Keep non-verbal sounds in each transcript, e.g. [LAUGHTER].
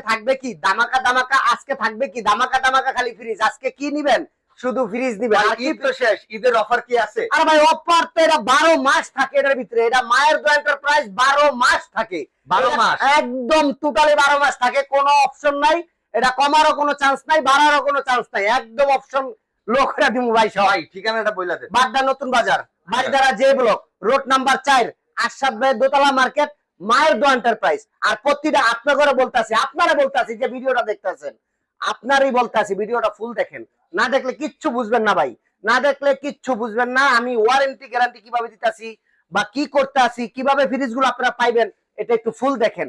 থাকবে কি? দামাকা দামাকা আজকে থাকবে কি? দামাকা দামাকা খালি ফ্রিজ আজকে কি নিবেন? শুধু ফ্রিজ নিবেন। আর কি ঈদ তো শেষ। ঈদের অফার কি আছে? আরে ভাই অফার তো এটা বারো মাস থাকে এটার ভিতরে। এটা মায়ের দো এন্টারপ্রাইজ বারো মাস থাকে। 12 মাস? একদম টোটালি বারো মাস থাকে। কোনো অপশন নাই। এটা কমারও কোনো চান্স নাই বাড়ারও কোনো চান্স নাই। একদম অপশন লোকরা দিমু ভাই সবাই ঠিকানাটা বইলা দেন বাগদা নতুন বাজার। বাগদারা জে ব্লক। রোড নাম্বার চার আশাদ ভাই দোতলা মার্কেট। মায়ের দো এন্টারপ্রাইজ আর প্রতিটা আপনার বলতেছি আপনারা বলতেছি যে ভিডিওটা দেখতেছেন। আপনারই বলতেছি ভিডিওটা ফুল দেখেন। না দেখলে কিচ্ছু বুঝবেন না ভাই। না দেখলে কিচ্ছু বুঝবেন না আমি ওয়ারেন্টি গ্যারান্টি কীভাবে দিতেছি বা কি করতে আসি কীভাবে ফ্রিজগুলো আপনারা পাইবেন এটা একটু ফুল দেখেন।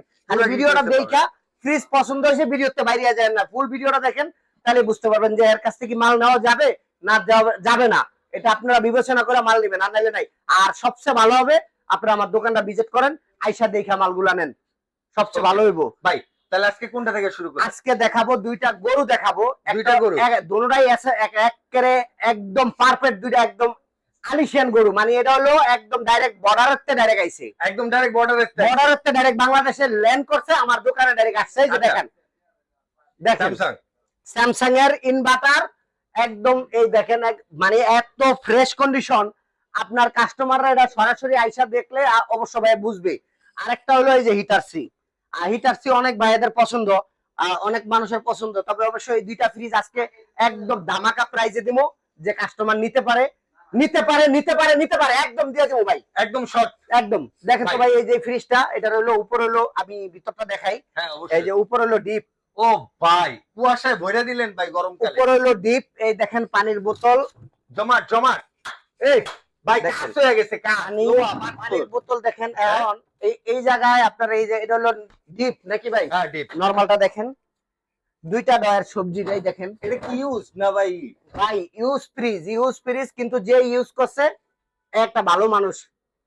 ভিডিওটা দেখা ফ্রিজ পছন্দ হয়েছে ভিডিওতে বাইরে যায় না। ফুল ভিডিওটা দেখেন তাহলে বুঝতে পারবেন যে এর কাছ থেকে মাল নেওয়া যাবে না যাবে না। এটা আপনারা বিবেচনা করে মাল নেবেন আর নাইলে নাই। আর সবচেয়ে ভালো হবে আপনারা আমার দোকানটা ভিজিট করেন আইসা দেখা মালগুলা নেন। সবচেয়ে ভালো হইব। ভাই তাহলে আজকে কোনটা থেকে শুরু করি আজকে দেখাবো দুইটা গরু দেখাবো। দুইটা গরু? দুটাই আছে এক- একেবারে একদম পারফেক্ট দুইটা একদম আলিশিয়ান গরু। মানে এটা হলো একদম ডাইরেক্ট বর্ডারের তে ডাইরেক্ট আইছে। একদম ডাইরেক্ট বর্ডারের বর্ডারের তে ডাইরেক্ট বাংলাদেশে ল্যান্ড করছে আমার দোকানে ডাইরেক্ট আসছে। যে আচ্ছা। দেখেন। দেখেন। স্যামসাং স্যামসাং এর ইনভার্টার একদম এই দেখেন এক- মানে এত ফ্রেশ কন্ডিশন আপনার কাস্টমাররা এটা সরাসরি আইসা দেখলে অবশ্য ভাই বুঝবে। আরেকটা হলো এই যে হিটার সি আর হিটার সি অনেক ভাইদের পছন্দ অনেক মানুষের পছন্দ। তবে অবশ্যই এই দুইটা ফ্রিজ আজকে একদম দামাকা প্রাইজে দিব যে কাস্টমার নিতে পারে নিতে পারে নিতে পারে নিতে পারে একদম দিয়ে দেবো ভাই। একদম শর্ট একদম। দেখেন তো ভাই। এই যে ফ্রিজটা এটা হলো উপর হলো আমি ভিতরটা দেখাই। হ্যাঁ এই যে উপর হলো ডিপ ও ভাই কুয়াশায় ভরে দিলেন ভাই গরমকালে। উপর হলো ডিপ এই দেখেন পানির বোতল। জমাট জমাট। এই ভাই। কাজ হয়ে গেছে। পানির বোতল দেখেন। এখন এই এই জায়গায় আপনার এই যে এটা হলো ডিপ নাকি ভাই? হ্যাঁ ডিপ। নরমালটা দেখেন। দুইটা ডয়ের সবজিটাই দেখেন। এটা কি ইউজ না ভাই। ভাই ইউজ ফ্রিজ ইউজ ফ্রিজ কিন্তু যে ইউজ করছে একটা ভালো মানুষ।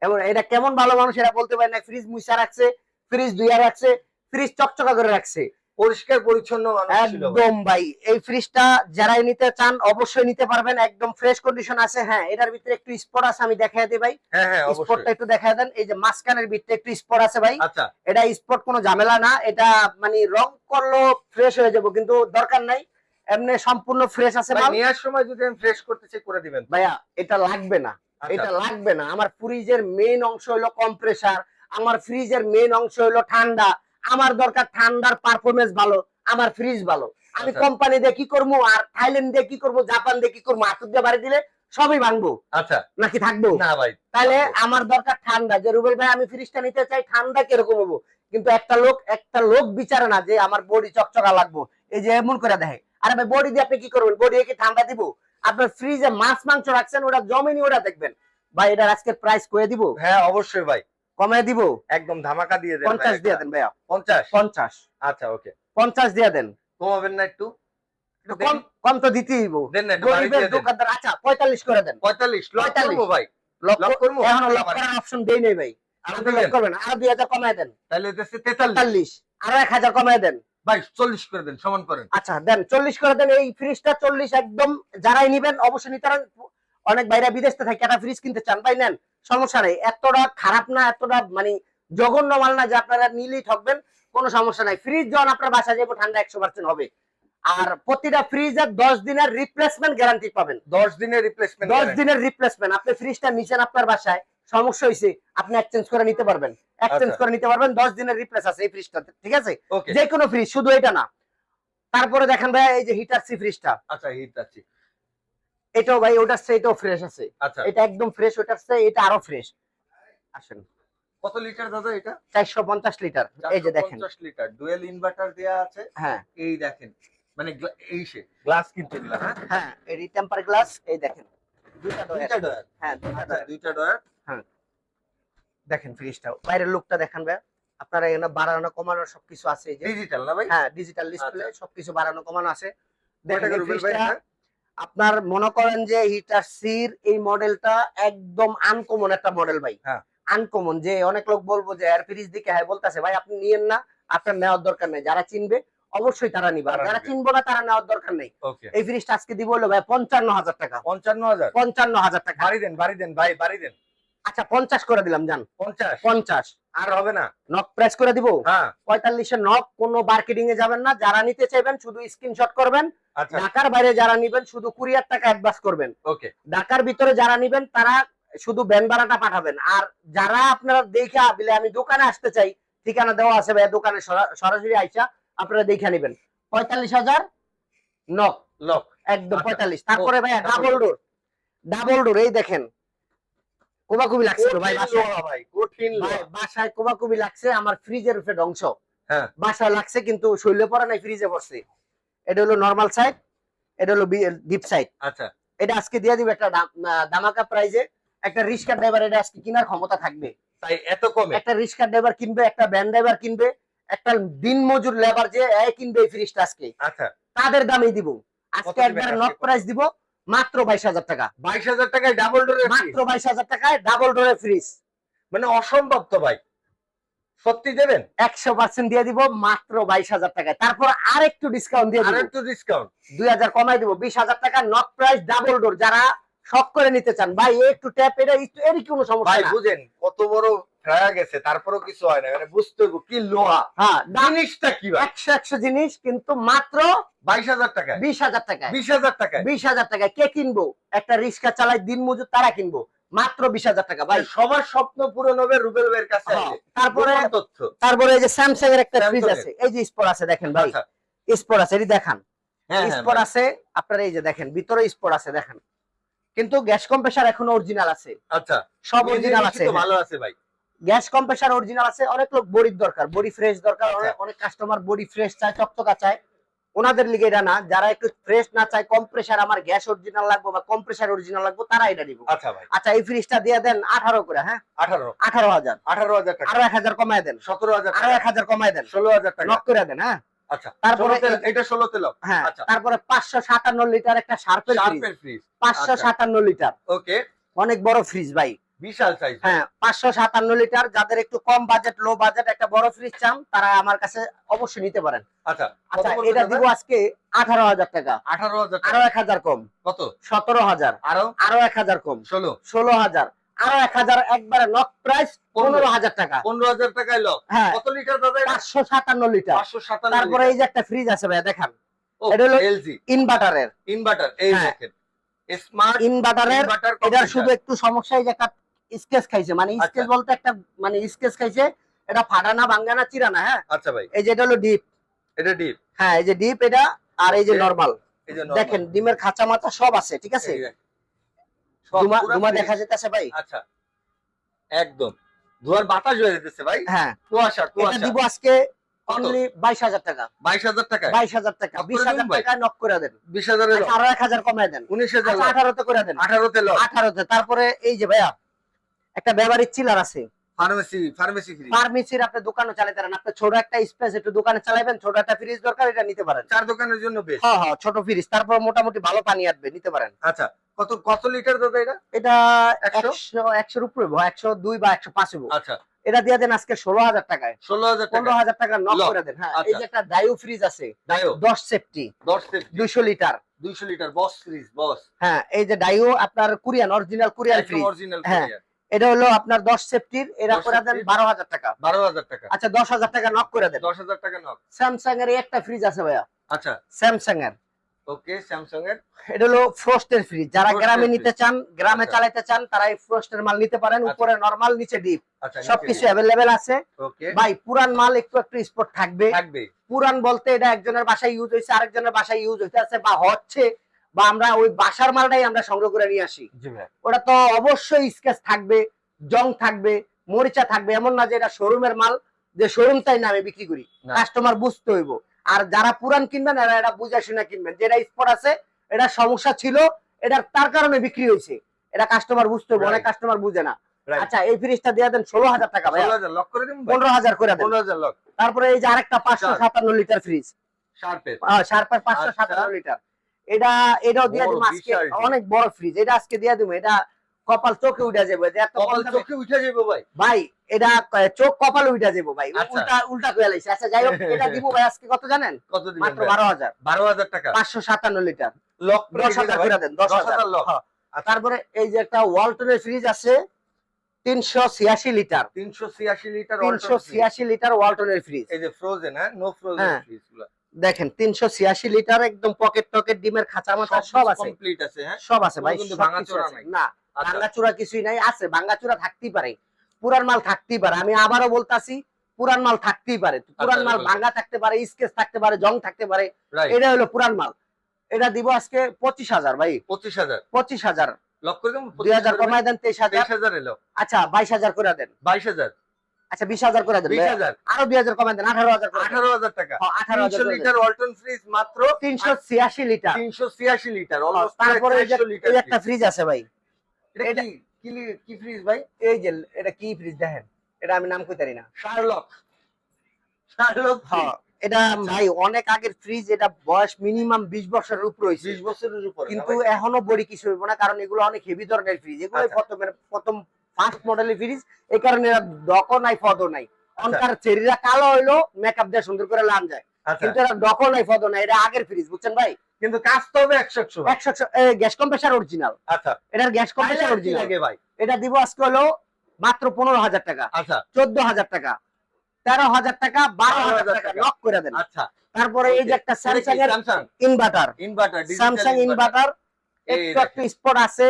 এবং এটা কেমন ভালো মানুষ এটা বলতে পারি না ফ্রিজ মুছা রাখছে ফ্রিজ ধুইয়া রাখছে ফ্রিজ চকচকা করে রাখছে। পরিষ্কার পরিচ্ছন্ন। একদম ভাই এই ফ্রিজটা যারাই নিতে চান অবশ্যই নিতে পারবেন। একদম ফ্রেশ কন্ডিশন আছে হ্যাঁ এটার ভিতরে একটু স্পট আছে আমি দেখাই দিই ভাই। হ্যাঁ হ্যাঁ স্পটটা একটু দেখাই দেন এই যে মাঝখানের ভিতরে একটু স্পট আছে ভাই। আচ্ছা। এটা স্পট কোনো ঝামেলা না এটা মানে রং করল ফ্রেশ হয়ে যাব কিন্তু দরকার নাই। এমনি সম্পূর্ণ ফ্রেশ আছে ভাই মাল। নেওয়ার সময় যদি আমি ফ্রেশ করতে চাই করে দিবেন ভাইয়া এটা লাগবে না। আচ্ছা, এটা লাগবে না। আমার ফ্রিজের মেইন অংশ হলো কম্প্রেসার আমার ফ্রিজের মেইন অংশ হলো ঠান্ডা। আমার দরকার ঠান্ডার পারফরমেন্স ভালো আমার ফ্রিজ ভালো। আমি আচ্ছা। কোম্পানি দিয়ে কি করব আর থাইল্যান্ড দিয়ে কি করব জাপান দিয়ে কি করব আতুর দিয়ে বাড়ি দিলে সবই ভাঙবো। আচ্ছা। নাকি থাকব? না ভাই তাহলে আমার দরকার ঠান্ডা। যে রুবেল ভাই আমি ফ্রিজটা নিতে চাই ঠান্ডা কীরকম হব? কিন্তু একটা লোক একটা লোক বিচারে না যে আমার বডি চকচকা লাগবো। এই যে এমন করে দেখে। আরে ভাই বডি দিয়ে আপনি কি করবেন? বডি কি ঠান্ডা দিব? আপনার ফ্রিজে মাছ মাংস রাখছেন ওটা জমেনি ওটা দেখবেন। ভাই এটার আজকে প্রাইস করে দিব? হ্যাঁ অবশ্যই ভাই। কমে দিব? একদম ধামাকা দিয়ে দেন পঞ্চাশ দিয়ে দেন ভাইয়া। পঞ্চাশ? পঞ্চাশ। আচ্ছা ওকে। পঞ্চাশ দিয়ে দেন। কমাবেন না একটু? কম কম তো দিতেই হইব। দেন না গরিবের দোকানদার আচ্ছা পঁয়তাল্লিশ করে দেন। পঁয়তাল্লিশ লক 45 করব ভাই। লক করব? এখনও লক করার অপশন দেই নেই ভাই। আরও লক করবেন আরও দুই হাজার কমায় দেন। তাহলে হইতেছে তেতাল্লিশ। তেতাল্লিশ। আরও এক হাজার কমায় দেন। ভাই চল্লিশ করে দেন সমান করেন। আচ্ছা দেন চল্লিশ করে দেন। এই ফ্রিজটা চল্লিশ একদম যারাই নিবেন অবশ্যই নিতে অনেক বাইরে বিদেশ থেকে একটা ফ্রিজ কিনতে চান ভাই নেন। সমস্যা নেই। এতটা খারাপ না এতটা মানে জঘন্য মাল না যে আপনারা নিলেই ঠকবেন কোনো সমস্যা নাই। ফ্রিজ যখন আপনার বাসা যাব ঠান্ডা একশো পার্সেন্ট হবে। আর প্রতিটা ফ্রিজের দশ দিনের রিপ্লেসমেন্ট গ্যারান্টি পাবেন। দশ দিনের রিপ্লেসমেন্ট দশ দিনের রিপ্লেসমেন্ট আপনি ফ্রিজটা নিছেন আপনার বাসায় সমস্যা হয়েছে আপনি এক্সচেঞ্জ করে নিতে পারবেন। এক্সচেঞ্জ আচ্ছা। করে নিতে পারবেন দশ দিনের রিপ্লেস আছে এই ফ্রিজটাতে ঠিক আছে? যে কোনো ফ্রিজ শুধু এটা না। তারপরে দেখেন ভাই এই যে হিটার সি ফ্রিজটা আচ্ছা হিট আছে এটাও ভাই ওটার চেয়ে এটাও ফ্রেশ আছে। আচ্ছা। এটা একদম ফ্রেশ ওটার চেয়ে এটা আরও ফ্রেশ আসেন। কত লিটার দাদা এটা? চারশো পঞ্চাশ লিটার এই যে দেখেন। 450 লিটার ডুয়েল ইনভার্টার দেয়া আছে? হ্যাঁ। এই দেখেন। মানে এই সে। গ্লাস কিনতে হ্যাঁ? হ্যাঁ এই টেম্পার গ্লাস এই দেখেন। দুইটা ডয়ার। হ্যাঁ দুইটা আচ্ছা ডয়ার। দুইটা ডয়ার দেখেন ফ্রিজটা বাইরের লুকটা দেখেন ভাই। আপনারা এখানে বাড়ানো কমানো সবকিছু আছে এই যে। ডিজিটাল না ভাই? হ্যাঁ ডিজিটাল ডিসপ্লে সবকিছু বাড়ানো কমানো আছে। দেখেন ফ্রিজটা? আপনার মনে করেন যে হিটার সির এই মডেলটা একদম আনকমন একটা মডেল ভাই। হ্যাঁ। আনকমন যে অনেক লোক বলব যে এয়ার ফ্রিজ দিকে হ্যাঁ বলতেছে ভাই আপনি নিয়েন না আপনার নেওয়ার দরকার নেই। যারা চিনবে অবশ্যই তারা নিবে। যারা নিবে। চিনবো না তারা নেওয়ার দরকার নেই। এই ফ্রিজটা আজকে দিব হলো ভাই পঞ্চান্ন হাজার টাকা। পঞ্চান্ন হাজার? পঞ্চান্ন হাজার টাকা। বাড়ি দেন বাড়ি দেন ভাই বাড়ি দেন। আচ্ছা পঞ্চাশ করে দিলাম জান। পঞ্চাশ? পঞ্চাশ। আর হবে না? নক প্রেস করে দিব? হ্যাঁ। পঁয়তাল্লিশের নক কোনো মার্কেটিং এ যাবেন না। যারা নিতে চাইবেন শুধু স্ক্রিনশট করবেন। আচ্ছা। ঢাকার বাইরে যারা নিবেন শুধু কুরিয়ার টাকা অ্যাডভান্স করবেন। ওকে ঢাকার ভিতরে যারা নিবেন তারা শুধু ব্যান ভাড়াটা পাঠাবেন। আর যারা আপনারা দেখে বলে আমি দোকানে আসতে চাই ঠিকানা দেওয়া আছে ভাই দোকানে সরাসরি আইসা আপনারা দেখে নেবেন। পঁয়তাল্লিশ হাজার নক লক একদম আচ্ছা। পঁয়তাল্লিশ। তারপরে ভাই ডাবল ডোর ডাবল ডোর এই দেখেন। কোবাকুবি লাগছে তো ভাই বাসায়। ভাই কঠিন বাসায় কোবাকুবি লাগছে আমার ফ্রিজের উপরে ধ্বংস। হ্যাঁ। বাসায় লাগছে কিন্তু পড়া নাই ফ্রিজে পড়ছে। এটা হলো নর্মাল সাইড এটা হলো ডিপ সাইড আচ্ছা। এটা আজকে দিয়ে দিব একটা দামাকা প্রাইজে একটা রিক্সা ড্রাইভার এটা আজকে কেনার ক্ষমতা থাকবে। তাই এত কমে? একটা রিক্সা ড্রাইভার কিনবে একটা ভ্যান ড্রাইভার কিনবে একটা দিন মজুর লেবার যে কিনবে এই ফ্রিজটা আজকে। আচ্ছা। তাদের দামই দিব। আজকে একবার নক প্রাইস দিব। মাত্র বাইশ হাজার টাকা। বাইশ হাজার টাকায় ডাবল ডোরের মাত্র বাইশ হাজার টাকায় ডাবল ডোরের ফ্রিজ মানে অসম্ভব তো ভাই। সত্যি দেবেন? একশো পার্সেন্ট দিয়ে দিব মাত্র বাইশ হাজার টাকায়। তারপর আর একটু ডিসকাউন্ট দিয়ে দিব। একটু ডিসকাউন্ট দুই হাজার কমাই দিব বিশ হাজার টাকা নক প্রাইস ডাবল ডোর যারা শখ করে নিতে চান ভাই একটু ট্যাপ এটা একটু এরই কোনো সমস্যা ভাই বুঝেন কত বড় ফেরা গেছে তারপরেও কিছু হয় না। মানে বুঝতে কি লোহা? হ্যাঁ জিনিসটা কি একশো একশো জিনিস কিন্তু মাত্র বাইশ হাজার টাকায়। বিশ হাজার টাকায়। বিশ হাজার টাকায়? বিশ হাজার টাকায়। কে কিনবো? একটা রিক্সা চালায় দিন মজুর তারা কিনবো। মাত্র বিশ হাজার টাকা ভাই। ভাই সবার স্বপ্ন পূরণ হবে রুবেল ভাইয়ের কাছে হ্যাঁ, তারপরে তথ্য। তারপরে এই যে স্যামসাং এর একটা ফ্রিজ আছে। এই যে স্পট আছে দেখেন ভাই। আচ্ছা। স্পট আছে এটি দেখান। হ্যাঁ হ্যাঁ স্পট আছে আপনার এই যে দেখেন ভিতরে স্পট আছে দেখেন। কিন্তু গ্যাস কম্প্রেসার এখনও অরিজিনাল আছে। আচ্ছা। সব অরিজিনাল আছে হ্যাঁ। ভালো আছে ভাই। গ্যাস কম্প্রেসার অরিজিনাল আছে অনেক লোক বডির দরকার বডি ফ্রেশ দরকার আচ্ছা। অনেক কাস্টমার বডি ফ্রেশ চায় চকচকা চায়। ওনাদের লিগে এটা না যারা একটু ফ্রেশ না চায় কম্প্রেসার আমার গ্যাস অরিজিনাল লাগবে বা কম্প্রেসার অরিজিনাল লাগবে তারা এটা নিব। আচ্ছা ভাই। আচ্ছা এই ফ্রিজটা দিয়ে দেন আঠারো করে হ্যাঁ? আঠারো। আঠারো হাজার। আঠারো হাজার টাকা। আরও এক হাজার কমায় দেন। সতেরো হাজার আরও টাকা। এক হাজার কমায় দেন। ষোলো হাজার টাকা। নক করে দেন হ্যাঁ? আচ্ছা। তারপরে এটা ষোলোতে লক হ্যাঁ আচ্ছা। তারপরে পাঁচশো সাতান্ন লিটার একটা শার্পের ফ্রিজ শার্পের ফ্রিজ পাঁচশো আচ্ছা। সাতান্ন লিটার। ওকে অনেক বড় ফ্রিজ ভাই। বিশাল সাইজ হ্যাঁ পাঁচশো সাতান্ন লিটার যাদের একটু কম বাজেট লো বাজেট একটা বড় ফ্রিজ চান তারা আমার কাছে অবশ্যই নিতে পারেন। আচ্ছা আচ্ছা এটা দিব আজকে আঠারো হাজার টাকা। আঠারো হাজার আরও এক হাজার কম। কত? সতেরো হাজার। আরও? আরও এক হাজার কম। ষোলো। ষোলো হাজার। আরও এক হাজার একবারে নক প্রাইস পনেরো। হাজার টাকা। পনেরো হাজার টাকায় লক হ্যাঁ। কত লিটার দাদা পাঁচশো সাতান্ন লিটার পাঁচশো সাতান্ন তারপরে এই যে একটা ফ্রিজ আছে ভাই দেখান। এটা হলো- এলজি ইনভার্টারের ইনভার্টার এই হ্যাঁ। দেখেন। স্মার্ট ইনভার্টারের ইনভার্টার এটার শুধু একটু সমস্যা এই যে একটা স্কেচ খাইছে মানে আচ্ছা। স্কেচ বলতে একটা মানে স্কেচ খাইছে এটা ফাটানা ভাঙ্গানা চিরানা হ্যাঁ? আচ্ছা ভাই। এই যে এটা হলো ডিপ। এটা ডিপ? হ্যাঁ এই যে ডিপ এটা আর এই যে নরমাল। দেখেন ডিমের খাঁচা মাথা সব আছে ঠিক আছে? ধুমা। দেখা যেতেছে ভাই? আচ্ছা। একদম। ধোয়ার বাতাস হয়ে যেতেছে ভাই। হ্যাঁ। কুয়াশা কুয়াশা। দিব আজকে অনলি বাইশ হাজার টাকা। বাইশ হাজার টাকায়? বাইশ হাজার টাকা? টাকা নক করে দেন। আচ্ছা, এক হাজার কমায় দেন। উনিশ হাজার আচ্ছা, করে দেন। তারপরে এই যে ভাইয়া একটা ব্যবহারিক চিলার আছে। ফার্মেসি ফার্মেসি ফ্রি ফার্মেসির আপনি দোকানও চালাতে পারেন। আপনি ছোট একটা স্পেস একটু দোকানে চালাবেন ছোট একটা ফ্রিজ দরকার এটা নিতে পারেন। চার দোকানের জন্য বেশ হ্যাঁ হ্যাঁ ছোট ফ্রিজ তারপর মোটামুটি ভালো পানি আসবে নিতে পারেন। আচ্ছা কত কত লিটার দাদা এটা? এটা একশো? একশো একশোর উপরে হব, একশো দুই বা একশো পাঁচ আচ্ছা। এটা দিয়ে দেন আজকে ষোলো হাজার টাকায়। ষোলো হাজার টাকা নক করে দেন হ্যাঁ। এই আচ্ছা। যে একটা ডায়ু ফ্রিজ আছে ডায়ো সেফটি লিটার দুইশো লিটার বস ফ্রিজ বস হ্যাঁ এই যে ডায়ু আপনার Korean original Korean fridge original. এটা হলো আপনার দশ সেফটির এরা করে দেন বারো হাজার টাকা। বারো হাজার টাকা। আচ্ছা দশ হাজার টাকা নক করে দেন। দশ হাজার টাকা নক স্যামসাং এর একটা ফ্রিজ আছে ভাইয়া। আচ্ছা। স্যামসাং এর ওকে স্যামসাং এর এটা হলো ফ্রস্টের ফ্রিজ যারা গ্রামে। নিতে চান গ্রামে আচ্ছা। চালাতে চান তারা এই ফ্রস্টের মাল নিতে পারেন। আচ্ছা। উপরে নরমাল নিচে ডিপ আচ্ছা সবকিছু অ্যাভেলেবেল আছে। ভাই পুরান মাল একটু একটু স্পট থাকবে। থাকবে। পুরান বলতে এটা একজনের বাসায় ইউজ হয়েছে আরেকজনের বাসায় ইউজ হইতে আছে বা হচ্ছে বা আমরা ওই বাসার মালটাই আমরা সংগ্রহ করে নিয়ে আসি। ওটা তো অবশ্যই স্কেচ থাকবে জং থাকবে মরিচা থাকবে এমন না যে এটা শোরুমের মাল যে শোরুম তাই নামে বিক্রি করি। কাস্টমার বুঝতে হইব। আর যারা পুরান কিনবেন এরা এটা বুঝা শুনে কিনবেন। যেটা স্পট আছে এটা সমস্যা ছিল এটা তার কারণে বিক্রি হয়েছে। এটা কাস্টমার বুঝতে হইব অনেক কাস্টমার বুঝে না। আচ্ছা এই ফ্রিজটা দিয়ে দেন ষোলো হাজার টাকা ভাই লক করে দিন পনেরো হাজার করে দেন। পনেরো হাজার লক তারপরে এই যে আরেকটা পাঁচশো সাতান্ন লিটার ফ্রিজ শার্পের শার্পের পাঁচশো আচ্ছা। সাতান্ন লিটার এটা এটাও দিয়ে দিব আজকে। অনেক বড় ফ্রিজ। এটা আজকে দিয়ে দিব। এটা কপাল চোখে উঠে যাবে। কপাল চোখে উঠে যাবে ভাই। ভাই এটা চোখ কপালে উঠে যাব ভাই। আচ্ছা। উল্টা উল্টা করে লাইছে। আচ্ছা যাই হোক [LAUGHS] এটা দিব ভাই আজকে কত জানেন? কত মাত্র টাকা? পাঁচশো সাতান্ন লিটার। লক দশ হাজার করে দেন দশ দশ হাজার। হাজার লক। হ্যাঁ। তারপরে এই যে একটা ওয়ালটনের ফ্রিজ আছে তিনশো ছিয়াশি লিটার। তিনশো ছিয়াশি লিটার তিনশো ছিয়াশি লিটার ওয়ালটনের ফ্রিজ। এই যে ফ্রোজেন হ্যাঁ? নো ফ্রোজেন হ্যাঁ। দেখেন তিনশো ছিয়াশি লিটার একদম পকেট টকেট ডিমের খাঁচা মাথা সব আছে। হ্যাঁ? সব আছে ভাই। না আচ্ছা। ভাঙ্গাচুরা কিছুই নাই আছে ভাঙ্গাচুরা থাকতেই পারে পুরান মাল থাকতেই পারে। আমি আবারও বলতাছি পুরান মাল থাকতেই পারে। পুরান মাল ভাঙ্গা থাকতে পারে স্কেচ থাকতে পারে জং থাকতে পারে এটা হলো পুরান মাল। এটা দিব আজকে পঁচিশ হাজার ভাই। পঁচিশ হাজার? পঁচিশ হাজার। লক করে দুই হাজার দেন তেইশ হাজার। আচ্ছা বাইশ হাজার করে দেন। বাইশ হাজার? আচ্ছা বিশ হাজার করে হাজার। আরও দুই হাজার কমাই দেন আঠারো হাজার আঠারো হাজার টাকা। আঠারো হাজার লিটার ওয়ালটন ফ্রিজ মাত্র তিনশো ছিয়াশি লিটার। তিনশো ছিয়াশি লিটার তারপরে একটা ফ্রিজ আছে ভাই। এটা কি? কি ফ্রিজ ভাই? এই যে এটা কি ফ্রিজ দেখেন? এটা আমি নাম কইতারি না। শার্লক শার্লক হ্যাঁ এটা ভাই অনেক আগের ফ্রিজ এটা বয়স মিনিমাম বিশ বছরের উপর হয়েছে বিশ বছরের উপরে কিন্তু এখনও বড়ি কিছু হইব না কারণ এগুলো অনেক হেভি ধরনের ফ্রিজ এগুলো। প্রথমের প্রথম ফার্স্ট মডেলের ফ্রিজ এই কারণে এরা ডকও নাই ফদও নাই। অনকার চেরিরা কালো হইল মেকআপ দিয়ে সুন্দর করে লাম যায়। আচ্ছা। কিন্তু এটা ডকও নাই ফদও নাই এটা আগের ফ্রিজ বুঝছেন ভাই? কিন্তু কাজ তো হবে একশো একশো। একশো গ্যাস কম্প্রেসার অরিজিনাল আচ্ছা। এটার গ্যাস কম্প্রেসার অরিজিনাল লাগে ভাই? এটা দিব আজকে হলো মাত্র পনেরো হাজার টাকা। আচ্ছা। চোদ্দ হাজার টাকা। তেরো হাজার টাকা বারো হাজার 12,000 টাকা। লক করে দেন। আচ্ছা। তারপরে এই যে একটা স্যামসাং এর ইনভার্টার ইনভার্টার স্যামসাং ইনভার্টার একটু একটু স্পট আছে।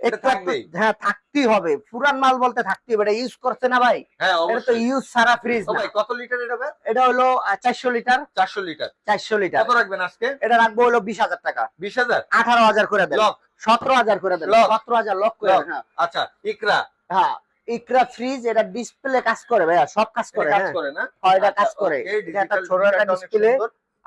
এটা একটু একটু থাকবেই। হ্যাঁ থাকতেই হবে। পুরান মাল বলতে থাকতেই হবে। এটা ইউজ করছে না ভাই? এটা তো ইউজ সারা ফ্রিজ ও না। ভাই কত লিটার এটা এটা হলো চারশো লিটার চারশো লিটার চারশো লিটার কত রাখবেন আজকে? এটা রাখব হলো বিশ হাজার টাকা। বিশ হাজার? আঠারো হাজার করে দেন সতেরো হাজার করে দেন সতেরো হাজার করে হ্যাঁ। আচ্ছা ইকরা। হ্যাঁ ইকরা ফ্রিজ এটা ডিসপ্লে কাজ করে ভাইয়া সব কাজ করে কাজ হ্যাঁ। করে না? হয়, এটা আচ্ছা, কাজ করে এটা ছোট একটা ডিসপ্লে।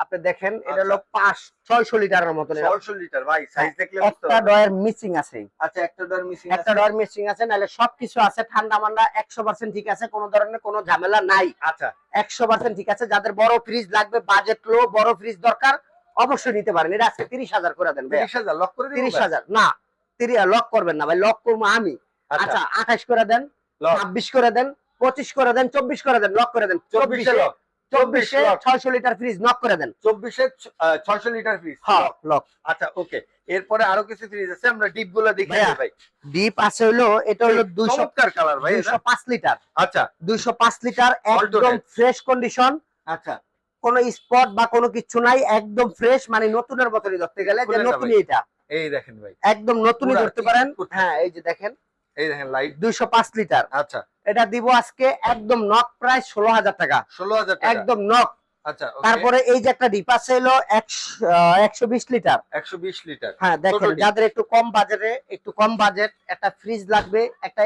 আপনি দেখেন এটা আচ্ছা। হলো পাঁচ ছয়শো লিটারের মতন। 600 লিটার ভাই সাইজ দেখলে একটা। ডয়ের মিসিং আছে। আচ্ছা একটা ডোর মিসিং একটা ডয়ের মিসিং আছে নাহলে সবকিছু আছে ঠান্ডা মান্ডা একশো পার্সেন্ট ঠিক আছে কোনো ধরনের কোনো ঝামেলা নাই। আচ্ছা। একশো পার্সেন্ট ঠিক আছে যাদের বড় ফ্রিজ লাগবে বাজেট লো বড় ফ্রিজ দরকার অবশ্যই নিতে পারেন। এটা আজকে তিরিশ হাজার করে দেন তিরিশ হাজার লক করে তিরিশ হাজার। না তিরিশ লক করবেন না ভাই লক করব আমি। আচ্ছা। আচ্ছা আঠাশ করে দেন ছাব্বিশ করে দেন পঁচিশ করে দেন চব্বিশ করে দেন লক করে দেন। চব্বিশে লক চব্বিশে ছয়শো লিটার ফ্রিজ লক করে দেন। চব্বিশে ছয়শো লিটার ফ্রিজ হ্যাঁ লক আচ্ছা ওকে এরপরে আরও কিছু ফ্রিজ আছে আমরা ডিপগুলো দেখে ভাই। ডিপ আছে হলো এটা হলো দুইশো কালার ভাই দুইশো পাঁচ লিটার। আচ্ছা। দুইশো পাঁচ লিটার একদম ফ্রেশ কন্ডিশন আচ্ছা। কোনো স্পট বা কোনো কিছু নাই একদম ফ্রেশ মানে নতুনের মতনই ধরতে গেলে যে নতুনই এটা। এই দেখেন ভাই। একদম নতুনই ধরতে পারেন। হ্যাঁ এই যে দেখেন। এই দেখেন লাইট দুইশো পাঁচ লিটার। আচ্ছা। এটা দিব আজকে একদম নক প্রায় ষোলো হাজার টাকা। ষোলো হাজার একদম নক আচ্ছা তারপরে এই যে একটা ডিপ আছে হলো একশো বিশ লিটার। একশো বিশ লিটার। হ্যাঁ দেখেন যাদের একটু কম বাজেটে একটু কম বাজেট একটা ফ্রিজ লাগবে একটা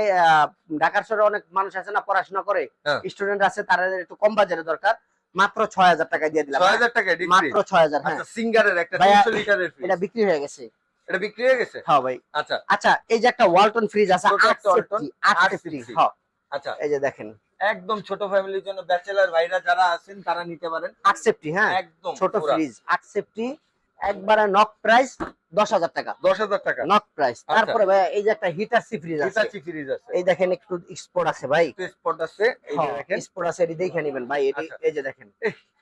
ঢাকার শহরে অনেক মানুষ আছে না পড়াশোনা করে হ্যাঁ। স্টুডেন্ট আছে তাদের একটু কম বাজেটে দরকার। মাত্র ছয় হাজার টাকা দিয়ে দিলাম। ছয় হাজার টাকা মাত্র ছয় হাজার হ্যাঁ। আচ্ছা সিঙ্গারের একটা লিটারের এটা বিক্রি হয়ে গেছে। এটা বিক্রি হয়ে গেছে? হ্যাঁ ভাই। আচ্ছা। আচ্ছা এই যে একটা ওয়ালটন ফ্রিজ আছে ছোট একটা Walton, 850 850 হ্যাঁ। আচ্ছা। এই যে দেখেন। একদম ছোট ফ্যামিলির জন্য ব্যাচেলার ভাইরা যারা আছেন তারা নিতে পারেন। 850 হ্যাঁ? একদম ছোট ফ্রিজ 850 একবারে নক প্রাইস 10000 টাকা। দশ হাজার টাকা। নক প্রাইস। আচ্ছা। তারপরে ভাই এই যে একটা হিটার ফ্রিজ আছে। হিটাচি ফ্রিজ আছে। এই দেখেন একটু স্পট আছে ভাই। স্পট আছে। এই যে দেখেন। স্পট আছে এটি দেখে নেবেন ভাই এটি আচ্ছা। এই যে দেখেন।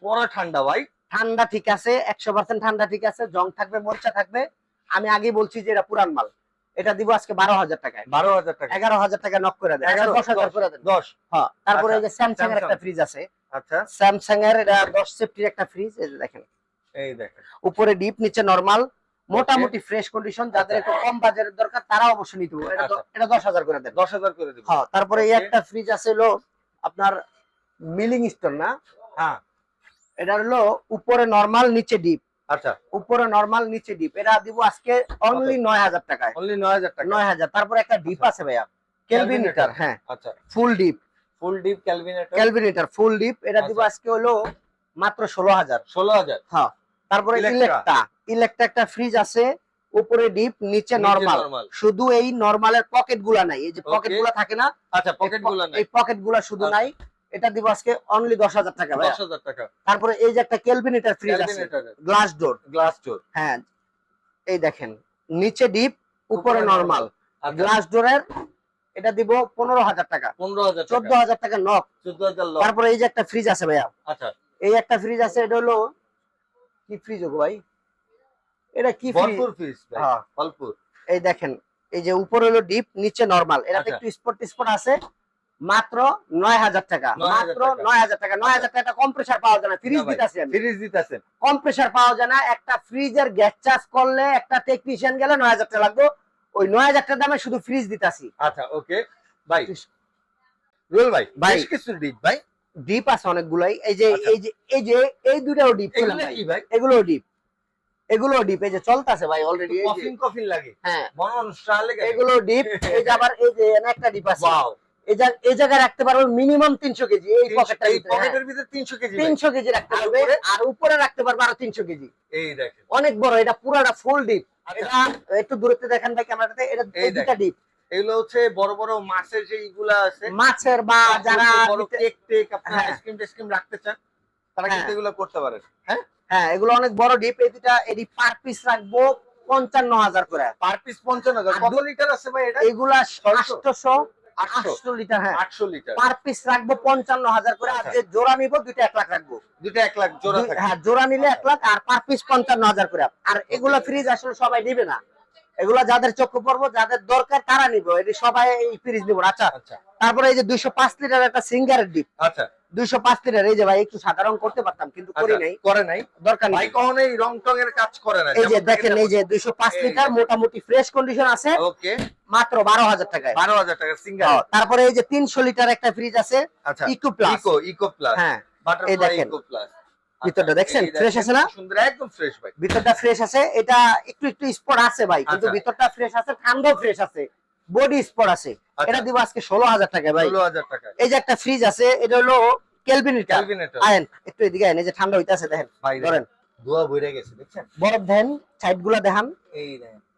পড়া ঠান্ডা ভাই। ঠান্ডা ঠিক আছে একশো পার্সেন্ট ঠান্ডা ঠিক আছে জং থাকবে মরচা থাকবে। আমি আগে বলছি যে এটা পুরান মাল। এটা দিব আজকে বারো হাজার টাকায়। বারো হাজার টাকা। এগারো হাজার টাকা নক করে দেন। এগারো, দশ হাজার করে দেন। দশ। হ্যাঁ তারপরে আচ্ছা, এই যে স্যামসাং এর একটা ফ্রিজ আছে। আচ্ছা। স্যামসাং এর এটা দশ সেফটির একটা ফ্রিজ এই যে দেখেন। এই দেখেন। উপরে ডিপ নিচে নরমাল মোটামুটি ফ্রেশ কন্ডিশন যাদের আচ্ছা। একটু কম বাজারের দরকার তারা অবশ্যই নিতে হবে এটা আচ্ছা। দশ হাজার করে দেন। দশ হাজার করে দেবো। হ্যাঁ তারপরে এই একটা ফ্রিজ আছে হলো আপনার মিলিং স্টোন না? হ্যাঁ। এটা হলো উপরে নরমাল নিচে ডিপ আচ্ছা। উপরে নরমাল নিচে ডিপ এটা দিব আজকে অনলি নয় হাজার টাকায়। অনলি নয় হাজার টাকা নয় হাজার। তারপরে একটা ডিপ আছে ভাইয়া। ক্যালভিনেটার হ্যাঁ। আচ্ছা। Full deep full deep Kelvinator Kelvinator full deep এটা দিব আচ্ছা। আজকে হলো মাত্র ষোলো হাজার। ষোলো হাজার। হ্যাঁ। তারপরে ইলেকট্রা ইলেকট্রা একটা ফ্রিজ আছে উপরে ডিপ নিচে নরমাল শুধু এই নরমালের পকেটগুলা নাই। এই যে. পকেটগুলা থাকে না আচ্ছা পকেটগুলো নাই। এই পকেটগুলা শুধু আচ্ছা। নাই। এটা দিব আজকে অনলি দশ হাজার টাকা দশ হাজার টাকা। তারপরে এই যে একটা ক্যালভিনেটার ফ্রিজ আছে গ্লাস ডোর গ্লাস ডোর হ্যাঁ এই দেখেন নিচে ডিপ উপরে নরমাল গ্লাস ডোরের এটা দিব পনেরো হাজার টাকা। পনেরো হাজার চোদ্দ হাজার টাকা নক চোদ্দ হাজার তারপরে এই যে একটা ফ্রিজ আছে ভাইয়া। আচ্ছা। এই একটা ফ্রিজ আছে এটা হলো কি ফ্রিজ গো ভাই? এটা কি ফ্রিজ হ্যাঁ। এই দেখেন এই যে উপরে হলো ডিপ নিচে নরমাল এটাতে আচ্ছা। একটু স্পট স্পট আছে। মাত্র নয় হাজার টাকা। মাত্র নয় হাজার টাকা। নয় হাজার টাকা কম্প্রেসার পাওয়া যায় না ফ্রিজ দিতেছি আমি ফ্রিজ দিতেছেন। কম্প্রেসার পাওয়া যায় না একটা ফ্রিজের গ্যাস চার্জ করলে একটা টেকনিশিয়ান গেলে নয় হাজার টাকা লাগবে। ওই নয় হাজার টাকা দামে শুধু ফ্রিজ দিতাছি। আচ্ছা ওকে ভাই রুল ভাই ভাই। কিছু ডিপ ভাই। ডিপ আছে অনেকগুলাই। এই যে আচ্ছা। এই যে এই যে এই দুটাও ডিপ এগুলো ডিপ এগুলো ডিপ এই যে চলতেছে ভাই অলরেডি কফিন কফিন লাগে। হ্যাঁ। এগুলো ডিপ এই যে আবার এই যে একটা ডিপ আছে। ওয়াও এই জায়গায় রাখতে পারব মিনিমাম তিনশো কেজি এই পকেটের ভিতরে 300 কেজি তিনশো কেজি রাখতে পারবে আর উপরে রাখতে পারবে আরও তিনশো কেজি। এই দেখেন। অনেক বড় এটা পুরাটা ফুল ডিপ আচ্ছা। এটা একটু দূরত্বে দেখেন ভাই ক্যামেরাতে এটা এই ডিপ এগুলো হচ্ছে বড় বড় মাছের যে ইগুলা আছে মাছের বা যারা বড় কেক টেক আপনার হ্যাঁ। আইসক্রিম টেসক্রিম রাখতে চান তারা হ্যাঁ। কিন্তু এগুলো করতে পারেন। হ্যাঁ? হ্যাঁ এগুলো অনেক বড় ডিপ এই দুটা এডি পার পিস রাখব পঞ্চান্ন হাজার করে। পার পিস 55000 আর কত লিটার আছে ভাই এটা? এগুলা ছয়শো? আটশো লিটার হ্যাঁ। 800 লিটার। পার পিস রাখব পঞ্চান্ন হাজার করে আর আচ্ছা। যে জোড়া নিবো দুইটা এক লাখ রাখব। দুটো 1 লাখ জোড়া হ্যাঁ জোড়া নিলে এক লাখ আর পার পিস পঞ্চান্ন হাজার করে। আর এগুলা ফ্রিজ আসলে সবাই নিবে না। এগুলা যাদের চক্ষু পড়ব যাদের দরকার তারা নিবো। এটি সবাই এই ফ্রিজ নিবো আচ্ছা আচ্ছা। তারপরে এই যে দুইশো পাঁচ লিটার একটা সিঙ্গারের ডিপ আচ্ছা। দুইশো পাঁচ লিটার। এই যে ভাই একটু সাধারণ করতে পারতাম কিন্তু করি আচ্ছা, নাই। করে নাই? দরকার ভাই নেই কখনোই রং টং এর কাজ করে না এই যে দেখেন এই যে দুইশো পাঁচ লিটার মোটামুটি ফ্রেশ কন্ডিশন আছে ওকে। মাত্র বারো হাজার টাকায়। 12000 টাকা সিঙ্গেল তারপরে এই যে তিনশো লিটার একটা ফ্রিজ আছে আচ্ছা eco plus eco eco plus হ্যাঁ এই দেখেন। ইকো প্লাস ভিতরটা দেখছেন? fresh আছে না? সুন্দর একদম ফ্রেশ ভাই। ভিতরটা ফ্রেশ আছে। এটা একটু একটু স্পট আছে ভাই কিন্তু আচ্ছা। ভিতরটা ফ্রেশ আছে ঠান্ডাও ফ্রেশ আছে। বডি স্পট আছে। আচ্ছা। এটা দিব আজকে ষোলো হাজার টাকা ভাই। 16000 টাকা এই যে একটা ফ্রিজ আছে এটা হলো কেলভিনিটার আয়েন একটু এদিকে আয়েন এই যে ঠান্ডা হইতাছে দেখেন ধরেন। ধোয়া বইরা গেছে দেখছেন? বরফ দেন সাইডগুলা দেখান। এই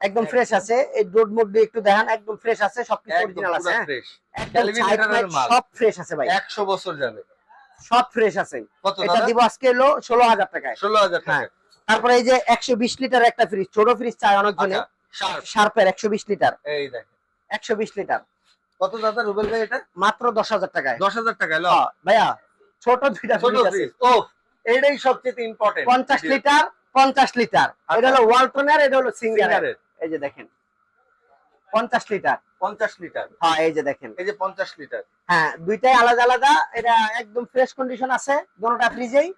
একদম ফ্রেশ আছে এই ডোর মুড দিয়ে একটু দেখান একদম ফ্রেশ আছে সবকিছু অরিজিনাল আছে পুরো হ্যাঁ? একদম। সব ফ্রেশ আছে ভাই। 100 বছর যাবে। সব ফ্রেশ আছে। এটা দিব আজকে হলো টাকায়। 16000 টাকা হ্যাঁ। তারপরে এই যে একশো বিশ লিটার একটা ফ্রিজ ছোট ফ্রিজ চায় অনেকজনে শার্পের একশো বিশ লিটার। এই দেখেন। একশো বিশ লিটার। কত দাদা রুবেল ভাই এটা? মাত্র দশ হাজার টাকায়। 10000 টাকা লো। হ্যাঁ, ভাইয়া ছোট দুইটা ছোট আছে। ও এইটাই সবচেয়ে ইম্পর্টেন্ট পঞ্চাশ লিটার পঞ্চাশ লিটার। আচ্ছা। এটা হলো ওয়ালটনের এটা হলো সিঙ্গার সিঙ্গারের। এই যে দেখেন পঞ্চাশ লিটার। 50 লিটার। হ্যাঁ এই যে দেখেন। এই যে 50 লিটার। হ্যাঁ দুইটাই আলাদা আলাদা এটা একদম ফ্রেশ কন্ডিশন আছে দুটোটা ফ্রিজেই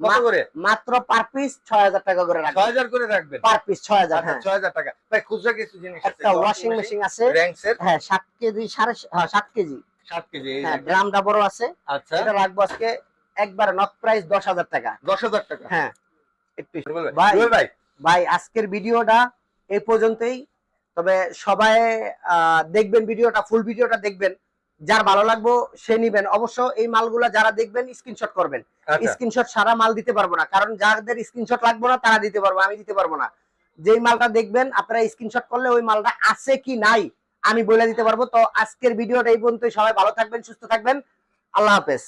কত করে? মাত্র পার পিস ছয় হাজার টাকা করে রাখবেন। 6000 করে রাখবেন? পার পিস ছয় হাজার আচ্ছা 6000 টাকা। ভাই খুচরা কিছু জিনিস আছে? একটা ওয়াশিং মেশিন আছে। র্যাঙ্কস হ্যাঁ সাত কেজি সাড়ে হ্যাঁ কেজি। 7 কেজি হ্যাঁ দেখেন। বড় আছে। আচ্ছা। এটা রাখব আজকে একবার নক প্রাইস দশ হাজার টাকা। 10000 টাকা? হ্যাঁ। একটু ভাই ভাই। ভাই? ভাই আজকের ভিডিওটা এই পর্যন্তই। তবে সবাই আহ, দেখবেন ভিডিওটা ফুল ভিডিওটা দেখবেন। যার ভালো লাগবো সে নিবেন। অবশ্য এই মালগুলা যারা দেখবেন স্ক্রিনশট করবেন। আচ্ছা। স্ক্রিনশট সারা মাল দিতে পারব না। কারণ যাদের স্ক্রিনশট লাগবে না তারা দিতে পারব আমি দিতে পারব না। যেই মালটা দেখবেন আপনারা স্ক্রিনশট করলে ওই মালটা আছে কি নাই আমি বলে দিতে পারব। তো আজকের ভিডিওটা এই পর্যন্ত সবাই ভালো থাকবেন সুস্থ থাকবেন। আল্লাহ হাফেজ।